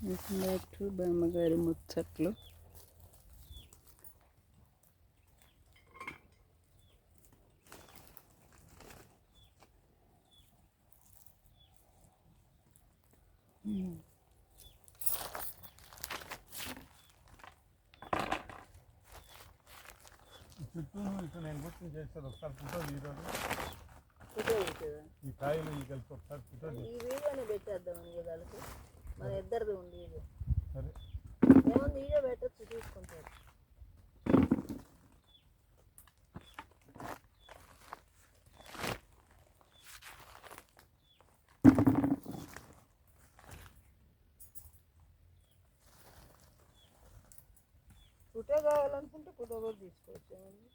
Welcome back to బామ్మగారి ముచ్చట్లు చుట్టూ ఇక్కడ నేను గుర్తు చేస్తాను ఒకసారి ఫోటో తీయరాదు ఫోటో పెట్టేదా ఈ కాయలు ఈ కలిపి ఒకసారి ఫోటో ఈ మన ఇద్దరిది ఉంది వీడియో ఏముంది? వీడియో పెట్టచ్చు చూసుకుంటారు. ఫోటో కావాలనుకుంటే ఫోటో కూడా తీసుకోవచ్చు ఏముంది?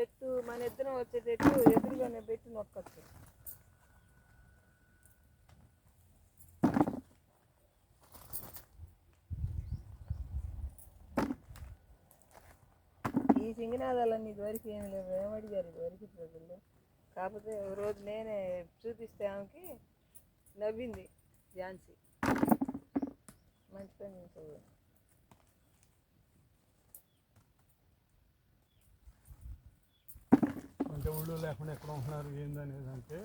చెట్టు మన ఇద్దరం వచ్చేటట్టు ఎదురుగానే పెట్టి నొక్కొచ్చు. ఈ సింగనాదాలన్నీ ఇదివరకు ఏమి లేవు. ఏమడిగారు ఇదివరకు ప్రజలు కాకపోతే రోజు నేనే చూపిస్తే ఆమెకి నవ్వింది ఝాన్సీ. మంచి పని అంటే ఊళ్ళో లేకుండా ఎక్కడ ఉంటున్నారు ఏందనేది అంటే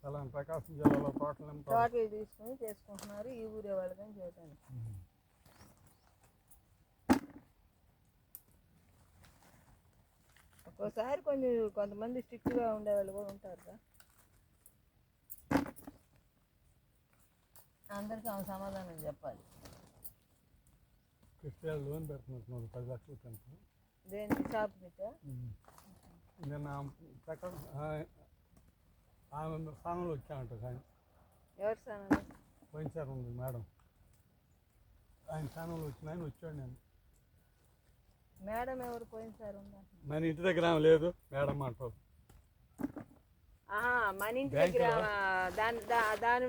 చాలా ప్రకాశం జిల్లాలో తోటలు తోటలు తీసుకుని చేసుకుంటున్నారు ఈ ఊరే వాళ్ళకని చేయడానికి ఒక్కోసారి కొంచెం కొంతమంది స్ట్రిక్ట్గా ఉండేవాళ్ళు కూడా ఉంటారు కదా. అందరికీ ఆమె సమాధానం చెప్పాలి. క్రిస్టియన్ లోన్ పెడుతున్నారు పది లక్షలు కనుక దేనికి? షాప్ పెట్టా నిన్న ప్రకాశం ఆ- ఆమె స్థానంలో వచ్చామంట ఆయన ఎవరి స్థానంలో? పోయినసారి ఉంది మేడం. ఆయన స్థానంలో వచ్చిన ఆయన వచ్చాడు నేను. మేడం ఎవరు పోయినసారి ఉందా మన ఇంటి దగ్గర ఆమె లేదు మేడం ఆహా మన ఇంటి? దగ్గర దాని దాని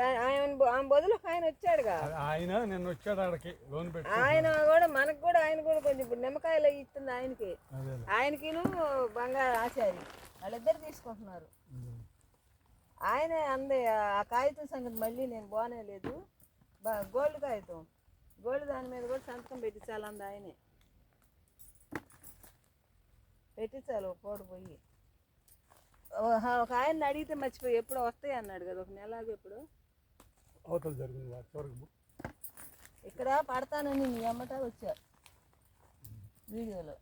ఆయన ఆమె బదులు ఆయన వచ్చాడుగా. ఆయన నిన్న వచ్చాడు ఆడకి లోన్ పెట్టి ఆయన కూడా మనకు కూడా ఆయన కూడా కొంచెం ఇప్పుడు నిమ్మకాయలు అవి ఇస్తుంది ఆయనకి. అదే ఆయనకిను బంగారు ఆచారి. వాళ్ళిద్దరు తీసుకుంటున్నారు. ఆయనే అందే ఆ కాగితం సంగతి మళ్ళీ నేను పోనే లేదు. బ- గోల్డ్ కాగితం. గోల్డ్ దాని మీద కూడా సంతకం పెట్టించాలంది ఆయనే. పెట్టించాలి ఒక పూట పోయి. ఒక ఆయన అడిగితే మర్చిపోయి ఎప్పుడు వస్తాయి అన్నాడు కదా ఒక నెల ఆగి ఎప్పుడు. అవతల జరిగింది వాడు చివరికి ఇక్కడ పడతానని మీ అమ్మట వచ్చా వీడియోలో.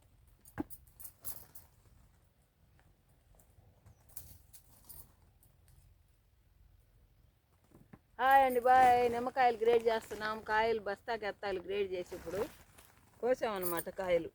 హాయ్ అండి బాయ్. నిమ్మకాయలు గ్రేడ్ చేస్తున్నాం. కాయలు బస్తాకి ఎత్తాలి గ్రేడ్ చేసి ఇప్పుడు. కోసామన్నమాట కాయలు.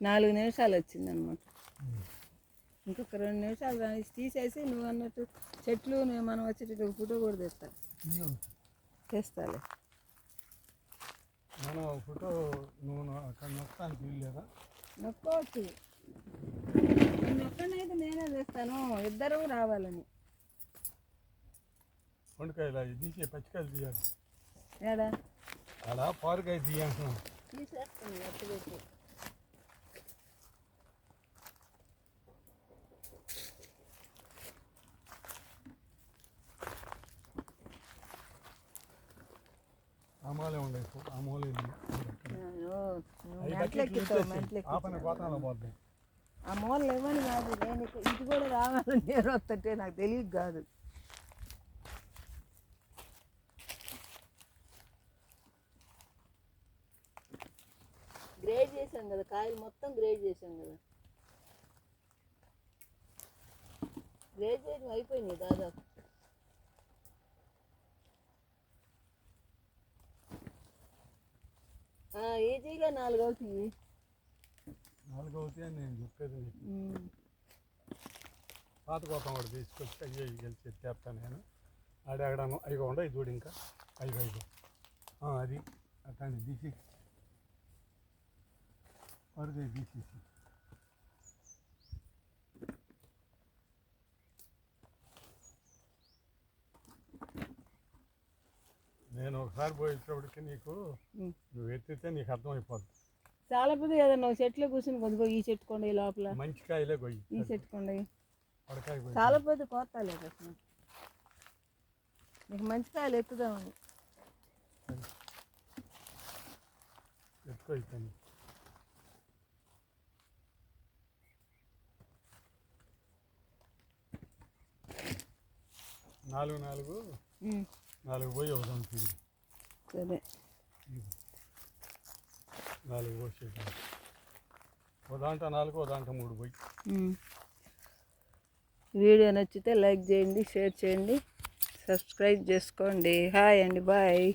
నాలుగు నిమిషాలు వచ్చింది అనమాట ఇంకొక రెండు నిమిషాలు దాన్ని తీసేసి నువ్వు అన్నట్టు చెట్లు నేను మనం వచ్చేటట్టు ఒక ఫోటో కూడా తెస్తా తెస్తాలే. మన ఫోటో నువ్వు అక్కడ నొక్కడానికి వీల్లేదా? నొక్కోవచ్చు. నొక్కనైతే నేనే తెస్తాను ఇద్దరు రావాలని. వండుకాయలు? అవి తీసే పచ్చికాయలు తీయాలి. ఏడా? అలా పారకాయ తీయంటున్నాను తీసేస్తాను ఎత్తుపెట్టి అమ్మాలే ఉండే అమ్మోలే ఆపన గోతంలో అమ్మోళ్ళు లేవని కాదు నేను ఇది కూడా రావాలని నేను వస్తుంటే నాకు తెలియదు కాదు. గ్రేడ్ చేసాం కదా కాయలు మొత్తం గ్రేడ్ చేసాం కదా. గ్రేడ్ చేయడం అయిపోయింది దాదాపు. ఈజీగా నాలుగు అవుతాయి నాలుగు అవుతాయి అని నేను చెప్పేది పాత కోపం కూడా తీసుకొచ్చి అయ్యో గెలిచి ఎత్తేస్తాను నేను. ఆడ ఆడాను అవి ఉండ ఇది చూడు ఇంకా. అయ్యో ఆ, అది. అట్లాంటి తీసి వరద తీసేసి నేను ఒకసారి పోయేటప్పటికి నీకు. నువ్వు ఎత్తితే నీకు అర్థమైపోద్ది. చాలా పెద్ద ఏదన్నా చెట్లు కూర్చుని కొద్దిగో ఈ చెట్టు కొండ లోపల. మంచి కాయలే కొయ్యి. ఈ చెట్టు కొండ చాలా పెద్ద కోతలేదు అసలు. నీకు మంచి కాయలు ఎక్కుదామని ఎత్తుకో నాలుగు నాలుగు. నాలుగు పోయి ఒకదాం తిరిగి. సరే నాలుగు పోసేద్దాం ఓ దాంట్లో నాలుగు ఓ దాంట్లో మూడు పోయి. వీడియో నచ్చితే లైక్ చేయండి షేర్ చేయండి సబ్స్క్రైబ్ చేసుకోండి. హాయ్ అండి బాయ్.